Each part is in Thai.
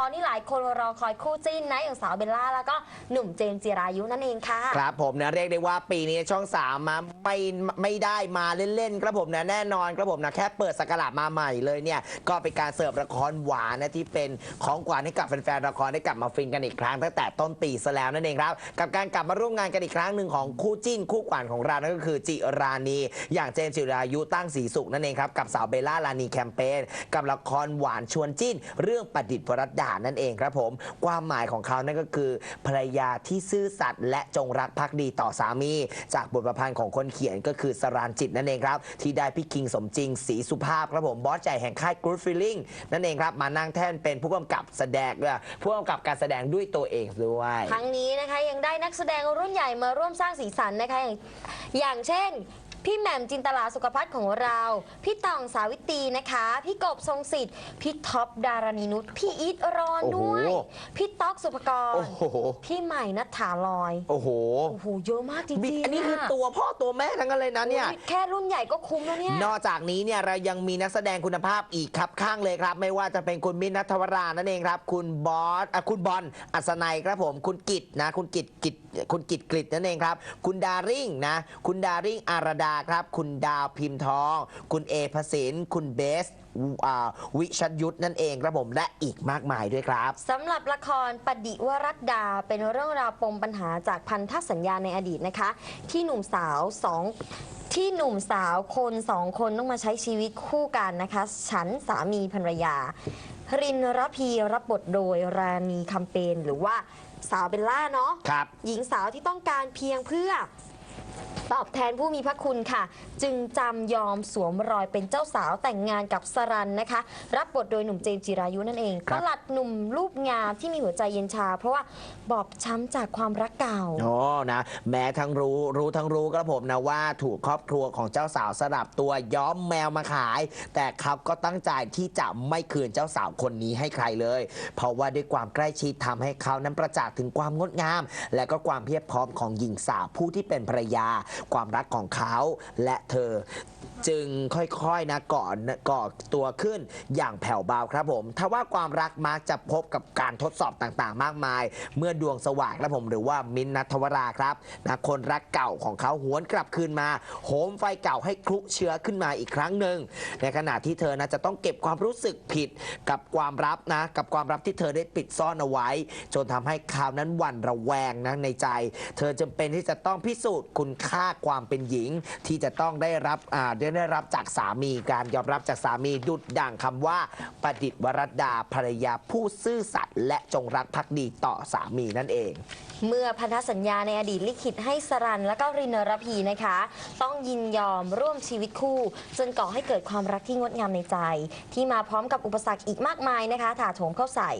ตอนนี้หลายคนรอคอยคู่จิ้นนะอย่างสาวเบลล่าแล้วก็หนุ่มเจมส์จิรายุนั่นเองค่ะ ครับผมนะเรียกได้ว่าปีนี้ช่อง3มาไม่ไม่ได้มาเล่นๆครับผมนะแน่นอนครับผมนะแค่เปิดสกราชมาใหม่เลยเนี่ย ก็เป็นการเสิร์ฟละครหวานนะที่เป็นของขวัญให้กับแฟนๆละครได้กลับมาฟินกันอีกครั้งตั้งแต่ต้นปีซะแล้วนั่นเองครับ กับการกลับมาร่วมงานกันอีกครั้งหนึ่งของคู่จิ้นคู่ขวัญของเรานั่นก็คือจิรานีอย่างเจมส์จิรายุตั้งสีสุขนั่นเองครับกับสาวเบลล่าลานีแคมเปญกับละครหวานชวนจิ้น เรื่องประดิษฐ์วรัตดานั่นเองครับผม ความหมายของเขานั่นก็คือ ภรรยาที่ซื่อสัตย์และจงรักภักดีต่อสามี จากบทประพันธ์ของคนเขียนก็คือสรานจิตนั่นเองครับ ที่ได้พี่คิงสมจริงศรีสุภาพครับผมบอสใหญ่แห่งค่าย Good Feeling นั่นเองครับ มานั่งแท่นเป็นผู้กำกับแสดงด้วยผู้กำกับการแสดงด้วยตัวเองด้วยครั้งนี้นะคะยังได้นักแสดงรุ่นใหญ่มาร่วมสร้างสีสันนะคะอย่างเช่น พี่แหม่มจินตลาสุขภัทรของเรา พี่ต่องสาวิตรีนะคะ พี่กบทรงสิทธิ์ พี่ท็อปดารณีนุช พี่อีทรอนโอ้โหด้วย พี่ต๊อกสุภกร โอ้โห พี่ใหม่นัทธาลอย โอ้โห โอ้โห เยอะมากจริงมีๆอันนี้คืออะตัวพ่อตัวแม่ทั้งนั้นเลยนะเนี่ยโอ้แค่รุ่นใหญ่ก็คุ้มแล้วเนี่ย นอกจากนี้เนี่ยเรายังมีนักแสดงคุณภาพอีกครับข้างเลยครับ ไม่ว่าจะเป็นคุณมิ้นท์นัทวรานั่นเองครับ คุณบอสอะคุณบอลอัศนัยครับผม คุณกิตนะ คุณกิตกิตคุณกิตกริตนั่นเองครับ คุณดาริ่งนะ คุณดาริ่งอารดาครับ คุณดาวพิมพ์ทอง คุณเอพสินคุณเบสอ่าวิชัดยุทธนั่นเองครับผมและอีกมากมายด้วยครับ สำหรับละครปดิวรัตดาเป็นเรื่องราวปมปัญหาจากพันธสัญญาในอดีตนะคะ ที่หนุ่มสาวสองที่หนุ่มสาวคนสองคนต้องมาใช้ชีวิตคู่กันนะคะ ฉันสามีภรรยา รินรพีรับบทโดยราณีคำเปญหรือว่าสาวเบลล่าเนาะ ครับ หญิงสาวที่ต้องการเพียงเพื่อ ตอบแทนผู้มีพระคุณค่ะ จึงจำยอมสวมรอยเป็นเจ้าสาวแต่งงานกับสรันนะคะ รับบทโดยหนุ่มเจมส์จิรายุนั่นเองครัปบลัดหนุ่มรูปงามที่มีหัวใจเย็นชา เพราะว่าบอบช้ำจากความรักเก่าโอ้นะแม้ทั้งรู้รู้ทั้งรู้ครับผมนะว่าถูกครอบครัวของเจ้าสาวสลับตัวย้อมแมวมาขาย แต่เขาก็ตั้งใจที่จะไม่คืนเจ้าสาวคนนี้ให้ใครเลย เพราะว่าด้วยความใกล้ชิดทำให้เขานั้นประจักษ์ถึงความงดงาม และก็ความเพียบพร้อมของหญิงสาวผู้ที่เป็นภรรยาความรักของเขาและเธอ จึงค่อยๆนะก่อนก่อตัวขึ้นอย่างแผ่วเบาครับผมถ้าว่าความรักมักจะพบกับการทดสอบต่างๆ มากมาย เมื่อดวงสว่างครับผมหรือว่ามินนัทวราครับนะคนรักเก่าของเขาหวนกลับคืนมาโหมไฟเก่าให้คลุเชื้อขึ้นมาอีกครั้งหนึ่งในขณะที่เธอนะจะต้องเก็บความรู้สึกผิดกับความลับนะกับความลับที่เธอได้ปิดซ่อนเอาไว้ จนทำให้เขาวนั้นหวั่นระแวงนะในใจ เธอจำเป็นที่จะต้องพิสูจน์คุณค่าความเป็นหญิงที่จะต้องได้รับอ่าได้ได้รับจากสามีการยอมรับจากสามีดุดดั่งคำว่าประดิษฐ์วรัตดาภรรยาผู้ซื่อสัตย์และจงรักภักดีต่อสามีนั่นเอง เมื่อพันธสัญญาในอดีตลิขิตให้สรันและก็รินรพีนะคะ ต้องยินยอมร่วมชีวิตคู่จนก่อให้เกิดความรักที่งดงามในใจ ที่มาพร้อมกับอุปสรรคอีกมากมายนะคะ ถาโถมเข้าใส่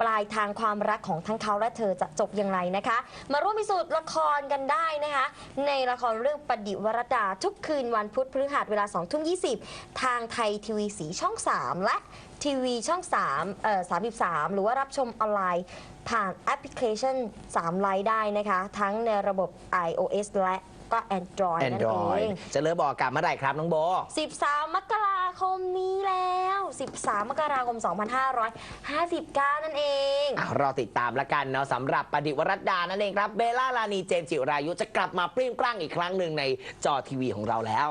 ปลายทางความรักของทั้งเขาและเธอจะจบอย่างไรนะคะ มาร่วมพิสูจน์ละครกันได้นะคะ ในละครเรื่องประดิวรดาทุกคืนวันพุธพฤหัสเวลา2 ทุ่ม 20 ทางไทยทีวีสีช่อง 3 และทีวีช่อง3เอ่อ33 หรือว่ารับชมออนไลน์ ผ่านแอปพลิเคชัน3ไลน์ได้นะคะ ทั้งในระบบ iOS และก็ Android นั่นเอ Android งจะเริ่มบอกอากาศเมื่อไหร่ครับ น้องโบ 13 มกราคมนี้แล้ว 13 มกราคม 2559 นั่นเองอะรอติดตามละกันเนาะสำหรับประดิษฐ์วรัตดานั่นเองครับ เบลล่าลานีเจมส์จิรายุจะกลับมาเปรี้ยงปร้างอีกครั้งหนึ่งในจอทีวีของเราแล้ว